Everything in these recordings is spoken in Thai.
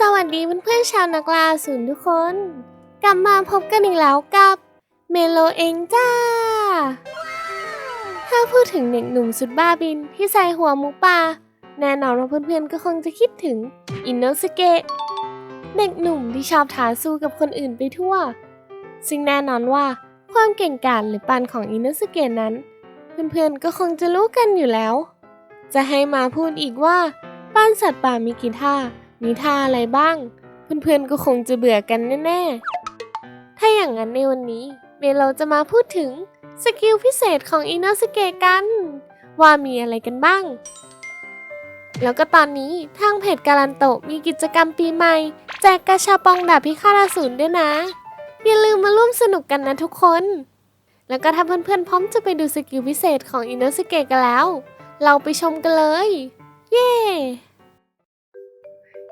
สวัสดีเพื่อนๆชาวนักล่าศูนย์ทุกคน กลับมาพบกันอีกแล้วกับเมโลเองจ้า ถ้าพูดถึงเด็กหนุ่มสุดบ้าบินที่ใส่หัวหมูป่าแน่นอนว่าเพื่อนๆก็คงจะคิดถึงอินโนสเกะเด็กหนุ่มที่ชอบท้าสู้กับคนอื่นไปทั่ว ซึ่งแน่นอนว่าความเก่งกาจหรือปันของอินโนสเกะนั้น เพื่อนๆก็คงจะรู้กันอยู่แล้ว จะให้มาพูดอีกว่าป้านสัตว์ป่ามีกี่ท่า มีท่าอะไรบ้าง เพื่อนๆก็คงจะเบื่อกันแน่ๆ ถ้าอย่างนั้นในวันนี้เมโลจะมาพูดถึงสกิลพิเศษของอินโนสเกกัน ว่ามีอะไรกันบ้าง แล้วก็ตอนนี้ทางเพจการันโตมีกิจกรรมปีใหม่ แจกกระชาปองดาบพิฆาตอสูรด้วยนะ อย่าลืมมาร่วมสนุกกันนะทุกคน แล้วก็ถ้าเพื่อนๆพร้อมจะไปดูสกิลพิเศษของอินโนสเกกันแล้ว เราไปชมกันเลย เย้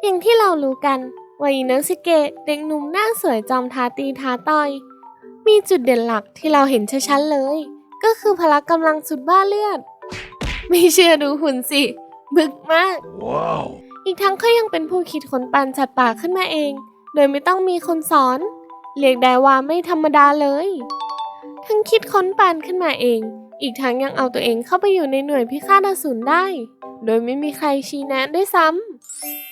อย่างที่เรารู้กันว่าอินโนสเกะเด็กหนุ่มหน้าสวยจอมท้าตีท้าต่อย มีจุดเด่นหลักที่เราเห็นชัดๆเลย ก็คือพละกำลังสุดบ้าเลือด ไม่เชื่อดูหุ่นสิ บึกมาก Wow. อีกทั้งเขายังเป็นผู้คิดค้นปันสัตว์ป่าขึ้นมาเอง โดยไม่ต้องมีคนสอน เรียกได้ว่าไม่ธรรมดาเลย ทั้งคิดค้นปันขึ้นมาเอง อีกทั้งยังเอาตัวเองเข้าไปอยู่ในหน่วยพิฆาตอสูรได้ โดยไม่มีใครชี้แนะด้วยซ้ำ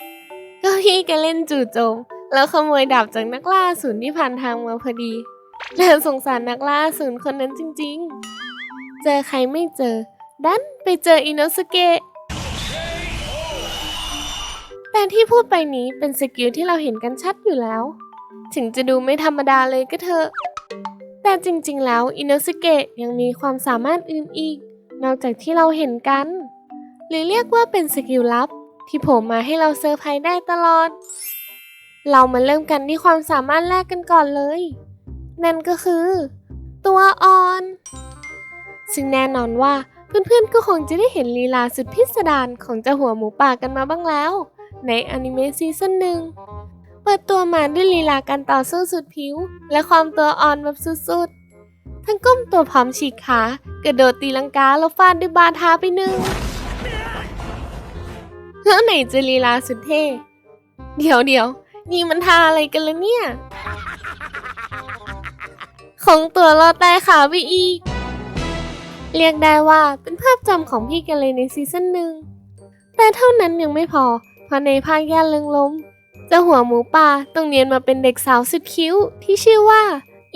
ก็พี่แกเล่นจู่โจม แล้วขโมยดาบจากนักล่าอสูรที่ผ่านทางมาพอดีแล้วสงสารนักล่าอสูรคนนั้นจริงๆ เจอใครไม่เจอ ดันไปเจออินโนสเกะแต่ที่พูดไปนี้เป็นสกิลที่เราเห็นกันชัดอยู่แล้ว ถึงจะดูไม่ธรรมดาเลยก็เถอะ แต่จริงๆ แล้วอินโนสเกะยังมีความสามารถอื่นอีก นอกจากที่เราเห็นกัน หรือเรียกว่าเป็นสกิลลับ ที่โผล่มาให้เราเซอร์ไพรส์ได้ตลอด เรามาเริ่มกันที่ความสามารถแรกกันก่อนเลย นั่นก็คือ ตัวอ่อน ซึ่งแน่นอนว่าเพื่อนๆก็คงจะได้เห็นลีลาสุดพิสดารของเจ้าหัวหมูป่ากันมาบ้างแล้ว ในอนิเมะซีซั่นหนึ่งเปิดตัวมาด้วยลีลาการต่อสู้สุดผิว และความตัวอ่อนแบบสุดๆ ทั้งก้มตัวพร้อมฉีกขากระโดดตีลังกาแล้วฟาดด้วยบาทาไปหนึ่ง แล้วไหนจะลีลาสุดเท่ เดี๋ยวเดี๋ยวนี่มันทาอะไรกันละเนี่ย ของตัวรอดใต้ขาวิอีเรียกได้ว่าเป็นภาพจำของพี่กันเลยในซีซั่นหนึ่ง แต่เท่านั้นยังไม่พอ เพราะในภาคย่าเลิงล้มจะหัวหมูป่าต้องเนียนมาเป็นเด็กสาวสุดคิ้วที่ชื่อว่า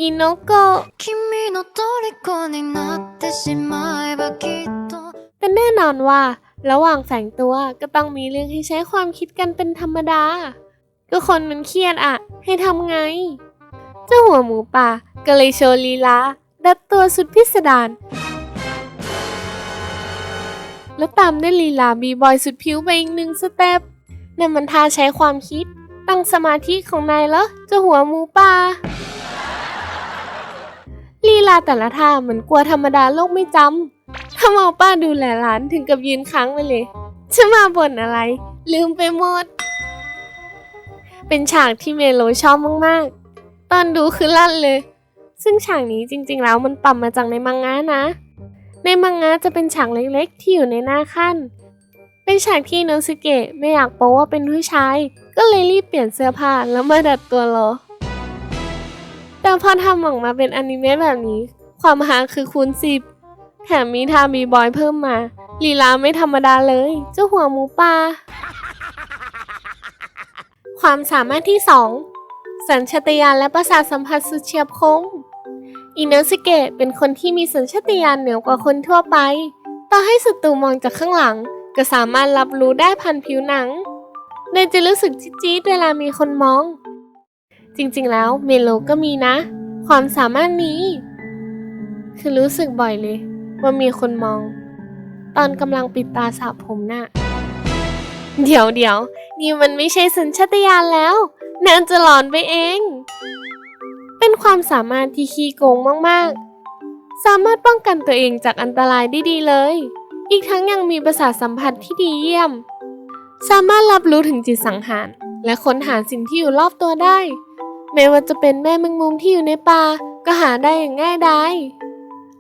อินโนโกะแต่แน่นอนว่า ระหว่างแฝงตัวก็ต้องมีเรื่องให้ใช้ความคิดกันเป็นธรรมดา ก็คนมันเครียดอะให้ทำไง เจ้าหัวหมูป่าก็เลยโชว์ลีลาดัดตัวสุดพิสดารแล้วตามด้วยลีลาบีบอยสุดผิวไปอีกหนึ่งสเต็ปนั่นมันท่าใช้ความคิด ตั้งสมาธิของนายเหรอเจ้าหัวหมูป่าลีลาแต่ละท่าเหมือนกลัวธรรมดาโลกไม่จำ ถ้ามอป้าดูแลหลานถึงกับยืนค้างไปเลยจะมาบ่นอะไร ลืมไปหมด เป็นฉากที่เมโลชอบมากๆ ตอนดูคือลั่นเลย ซึ่งฉากนี้จริงๆแล้วมันปรับมมาจากในมังงะนะ ในมังงะจะเป็นฉากเล็กๆ ที่อยู่ในหน้าขั้น เป็นฉากที่โนสุเกะไม่อยากโป๊ว่าเป็นผู้ชาย ก็เลยรีบเปลี่ยนเสื้อผ้าแล้วมาดัดตัวรอ แต่พอทำออกมาเป็นอนิเมะแบบนี้ ความฮาคือคูณสิบ แถมมีทาบีบอยเพิ่มมาลีลาไม่ธรรมดาเลย เจ้าหัวหมูป่าความสามารถที่ 2 สัญชาตญาณและประสาทสัมผัสสุดเฉียบคมอินโนสเกะเป็นคนที่มีสัญชาตญาณเหนือกว่าคนทั่วไป ต่อให้ศัตรูมองจากข้างหลัง ก็สามารถรับรู้ได้ผ่านผิวหนังโดยจะรู้สึกจี๊ดเวลามีคนมอง จริงๆแล้วเมโลก็มีนะ ความสามารถนี้ คือรู้สึกบ่อยเลย ว่ามีคนมอง ตอนกำลังปิดตาสระผมน่ะ เดี๋ยวเดี๋ยวนี่มันไม่ใช่สัญชาตญาณแล้ว นางจะหลอนไปเอง เป็นความสามารถที่ขี้โกงมากๆ สามารถป้องกันตัวเองจากอันตรายได้ดีเลย อีกทั้งยังมีประสาทสัมผัสที่ดีเยี่ยม สามารถรับรู้ถึงจิตสังหาร และค้นหาสิ่งที่อยู่รอบตัวได้ ไม่ว่าจะเป็นแม่แมงมุมที่อยู่ในป่าก็หาได้อย่างง่ายดาย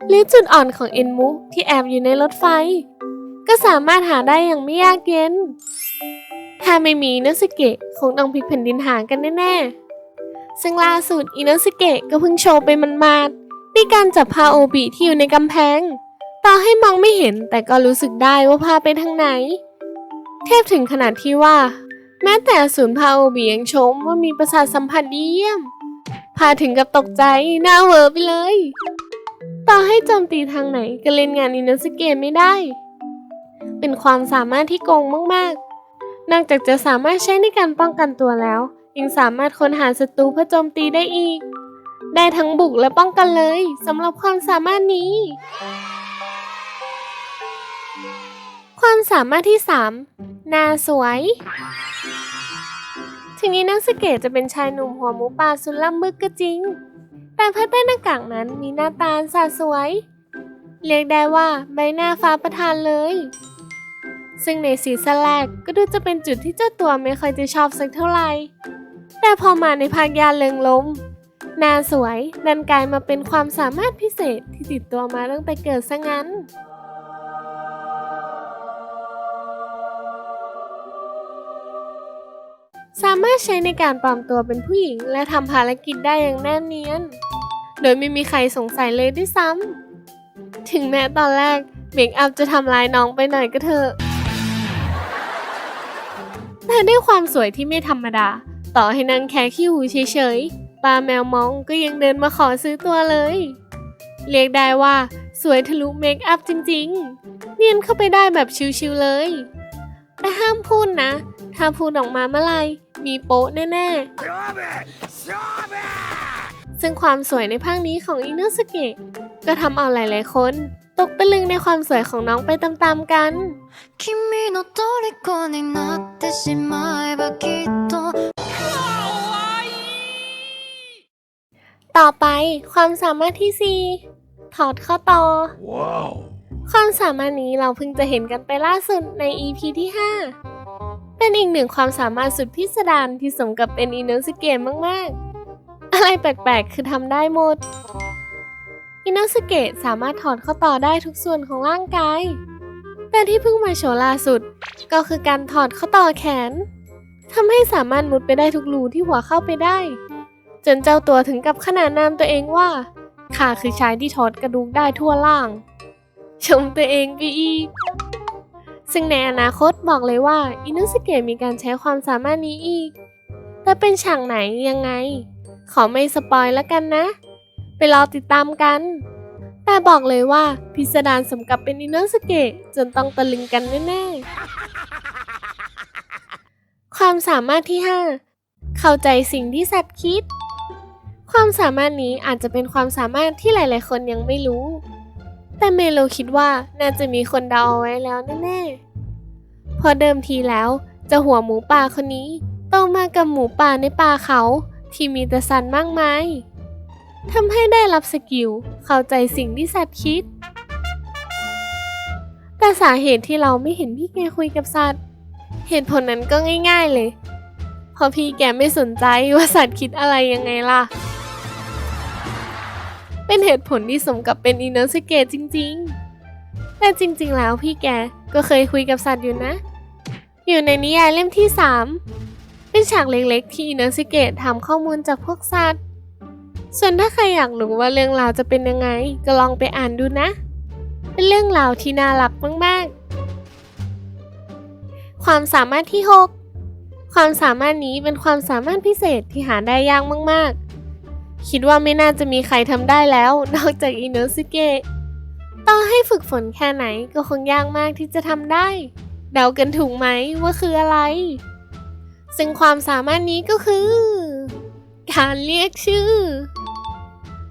หรือจุดอ่อนของเอ็นมุที่แอบอยู่ในรถไฟ ก็สามารถหาได้อย่างไม่ยากเย็น ถ้าไม่มีอินสเกะคงต้องพลิกแผ่นดินหากันแน่ๆ ซึ่งล่าสุดอินสเกะก็เพิ่งโชว์ไปมันมาดด้วยการจับพาโอบิที่อยู่ในกำแพง ต่อให้มองไม่เห็นแต่ก็รู้สึกได้ว่าพาไปทางไหน เทพถึงขนาดที่ว่า แม้แต่อสูรพาโอบียังชมว่ามีประสาทสัมผัสดีเยี่ยม พาถึงกับตกใจหน้าเวอไปเลย ต่อให้โจมตีทางไหนก็เล่นงานอินโนสเกะไม่ได้ เป็นความสามารถที่โกงมากๆ นอกจากจะสามารถใช้ในการป้องกันตัวแล้ว ยังสามารถค้นหาศัตรูเพื่อโจมตีได้อีก ได้ทั้งบุกและป้องกันเลยสำหรับความสามารถนี้ ความสามารถที่3หน้าสวยถึงนี้นักสเกตจะเป็นชายหนุ่มหัวหมูป่าสุดล่ำบึกก็จริง แต่ภายใต้หน้ากากนั้นมีหน้าตาสาสวย เรียกได้ว่าใบหน้าฟ้าประทานเลย ซึ่งในซีซั่นแรกก็ดูจะเป็นจุดที่เจ้าตัวไม่ค่อยจะชอบสักเท่าไหร่ แต่พอมาในภาคยาเริงลมหน้าสวยดันกลายมาเป็นความสามารถพิเศษที่ติดตัวมาตั้งแต่เกิดซะงั้นสามารถใช้ในการปลอมตัวเป็นผู้หญิงและทำภารกิจได้อย่างแนบเนียน โดยไม่มีใครสงสัยเลยด้วยซ้ำ ถึงแม้ตอนแรกเมคอัพจะทำลายน้องไปหน่อยก็เถอะ แต่ด้วยความสวยที่ไม่ธรรมดา ต่อให้นางแค่ขี้หูเฉยๆ ปลาแมวมองก็ยังเดินมาขอซื้อตัวเลย เรียกได้ว่าสวยทะลุเมคอัพจริงๆ เนียนเข้าไปได้แบบชิวๆเลย แต่ห้ามพูดนะ ถ้าพูดออกมาเมื่อไหรมีโป๊ะแน่ๆ ซึ่งความสวยในภาคนี้ของอินุสเกะก็ทำเอาหลายๆคน ตกตะลึงในความสวยของน้องไปตามๆกันต่อไปความสามารถที่ 4 ถอดข้อต่อ wow. ความสามารถนี้เราเพิ่งจะเห็นกันไปล่าสุดใน EP ที่ 5 เป็นอีกหนึ่งความสามารถสุดพิสดารที่สมกับเป็นอินุสเกะมากๆ อะไรแปลกๆ คือทำได้หมด อินโนสเกะสามารถถอดข้อต่อได้ทุกส่วนของร่างกาย แต่ที่เพิ่งมาโชว์ล่าสุด ก็คือการถอดข้อต่อแขนทำให้สามารถมุดไปได้ทุกรูที่หัวเข้าไปได้ จนเจ้าตัวถึงกับขนานนามตัวเองว่าข้าคือชายที่ถอดกระดูกได้ทั่วล่าง ชมตัวเองไปอีก ซึ่งในอนาคตบอกเลยว่าอินุสเกะมีการใช้ความสามารถนี้อีก แต่เป็นฉากไหนยังไง ขอไม่สปอยแล้วกันนะ ไปรอติดตามกัน แต่บอกเลยว่าพิสดารสมกับเป็นอินุสเกะจนต้องตะลึงกันแน่ๆ ความสามารถที่ 5 เข้าใจสิ่งที่สัตว์คิด ความสามารถนี้อาจจะเป็นความสามารถที่หลาย ๆ คนยังไม่รู้ แต่เมโลคิดว่าน่าจะมีคนเดาเอาไว้แล้วแน่ๆ พอเดิมทีแล้วจะหัวหมูป่าคนนี้โตมากับหมูป่าในป่าเขา ที่มีแต่สัตว์มากมายทำให้ได้รับสกิล เข้าใจสิ่งที่สัตว์คิด แต่สาเหตุที่เราไม่เห็นพี่แกคุยกับสัตว์ เหตุผลนั้นก็ง่าย ๆเลย เพราะพี่แกไม่สนใจว่าสัตว์คิดอะไรยังไงล่ะ เป็นเหตุผลที่สมกับเป็นอินเนอร์สเกตจริงๆ แต่จริงๆแล้วพี่แกก็เคยคุยกับสัตว์อยู่นะ อยู่ในนิยายเล่มที่ 3 เป็นฉากเล็กๆ ที่อินเนอร์สเกตทำข้อมูลจากพวกสัตว์ ส่วนถ้าใครอยากรู้ว่าเรื่องราวจะเป็นยังไง ก็ลองไปอ่านดูนะ เป็นเรื่องราวที่น่ารักมากๆ ความสามารถที่ 6 ความสามารถนี้เป็นความสามารถพิเศษที่หาได้ยากมากๆ คิดว่าไม่น่าจะมีใครทำได้แล้ว นอกจากอินโนสเกะต่อให้ฝึกฝนแค่ไหนก็คงยากมากที่จะทำได้ เดากันถูกไหมว่าคืออะไร ซึ่งความสามารถนี้ก็คือ การเรียกชื่อ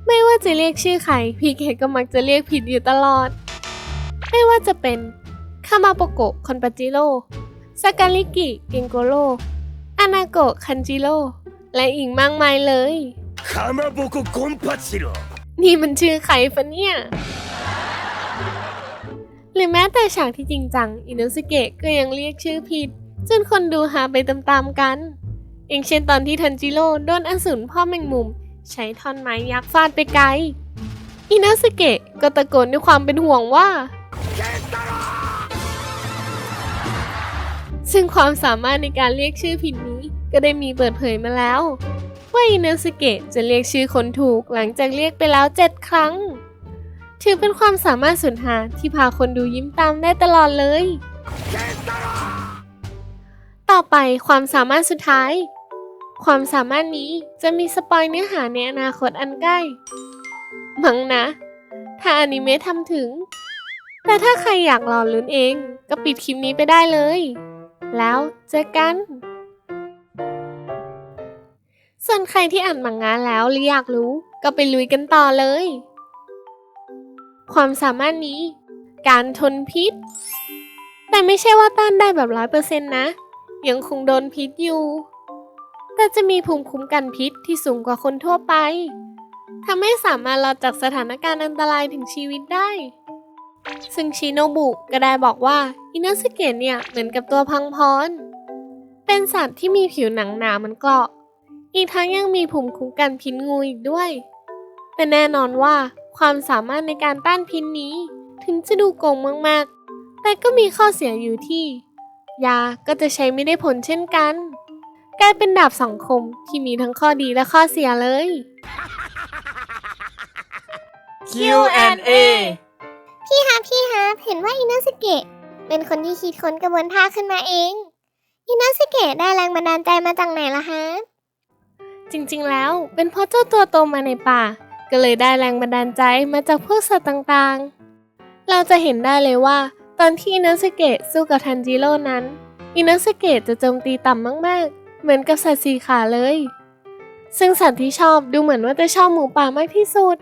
ไม่ว่าจะเรียกชื่อใครพี่เคก็มักจะเรียกผิดอยู่ตลอด ไม่ว่าจะเป็นคามาโปโกคอนปาจิโร่ซากาลิกิเกงโกโร่อานาโกคันจิโร่และอีกมากมายเลยคามาโปโกคอนปาจิโร่นี่มันชื่อใครฟะเนี่ย หรือแม้แต่ฉากที่จริงจัง อินุสเกะก็ยังเรียกชื่อผิด จนคนดูหาไปตามๆกัน อย่างเช่นตอนที่ทันจิโร่โดนอสูรพ่อแมงมุม ใช้ท่อนไม้ยักษ์ฟาดไปไกล อินโนสเกะก็ตะโกนด้วยความเป็นห่วงว่าซซึ่งความสามารถในการเรียกชื่อผิดนี้ก็ได้มีเปิดเผยมาแล้ว ว่าอินาสเกะจะเรียกชื่อคนถูกหลังจากเรียกไปแล้วเจ็ดครั้ง ถือเป็นความสามารถสุดหาที่พาคนดูยิ้มตามได้ตลอดเลย ต่อไปความสามารถสุดท้าย ความสามารถนี้จะมีสปอยเนื้อหาในอนาคตอันใกล้ มั้งนะ ถ้าอนิเมะทำถึง แต่ถ้าใครอยากรอลุ้นเอง ก็ปิดคลิปนี้ไปได้เลย แล้วเจอกัน ส่วนใครที่อ่านมังงะแล้วหรืออยากรู้ ก็ไปลุยกันต่อเลย ความสามารถนี้ การทนพิษ แต่ไม่ใช่ว่าต้านได้แบบร้อยเปอร์เซ็นต์นะ ยังคงโดนพิษอยู่ แต่จะมีภูมิคุ้มกันพิษที่สูงกว่าคนทั่วไปทำให้สามารถรอดจากสถานการณ์อันตรายถึงชีวิตได้ ซึ่งชิโนบุก็ได้บอกว่าอินาสเกะเนี่ยเหมือนกับตัวพังพร เป็นสัตว์ที่มีผิวหนังหนาเหมือนเกราะ อีกทั้งยังมีภูมิคุ้มกันพิษงูอีกด้วย แต่แน่นอนว่าความสามารถในการต้านพิษนี้ ถึงจะดูโกงมากๆ แต่ก็มีข้อเสียอยู่ที่ ยาก็จะใช้ไม่ได้ผลเช่นกัน กลายเป็นดาบสังคมที่มีทั้งข้อดีและข้อเสียเลย Q&A พี่ฮาพี่ฮาเห็นว่าอินาสเกะเป็นคนที่คิดค้นกระบวนท่าขึ้นมาเอง อินาสเกะได้แรงบันดาลใจมาจากไหนล่ะฮะ จริงๆ แล้วเป็นเพราะเจ้าตัวโตมาในป่า ก็เลยได้แรงบันดาลใจมาจากพวกสัตว์ต่างๆ เราจะเห็นได้เลยว่า ตอนที่อินาสเกะสู้กับทันจิโร่นั้น อินาสเกะจะโจมตีต่ำมากๆ เหมือนกับสัตว์สีขาเลย ซึ่งสัตว์ที่ชอบดูเหมือนว่าจะชอบหมูป่ามากที่สุด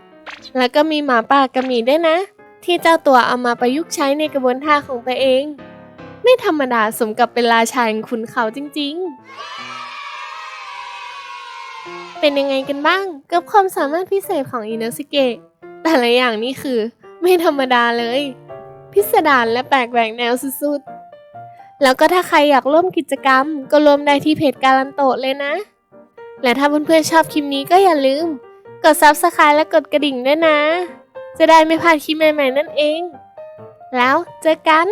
แล้วก็มีหมาป่ากับหมีด้วยนะ ที่เจ้าตัวเอามาประยุกต์ใช้ในกระบวนท่าของตัวเอง ไม่ธรรมดาสมกับเป็นราชาแห่งขุนเขาจริง ๆเป็นยังไงกันบ้างกับความสามารถพิเศษของอิน o สเกะแต่ละอย่างนี่คือ ไม่ธรรมดาเลย พิสดารและแปลกแหวกแนวสุดๆ แล้วก็ถ้าใครอยากร่วมกิจกรรม ก็ร่วมได้ที่เพจการันโตเลยนะ และถ้าเพื่อนๆชอบคลิปนี้ก็อย่าลืม กด Subscribe และกดกระดิ่งด้วยนะ จะได้ไม่พลาดคลิปใหม่ๆนั่นเอง แล้วเจอกัน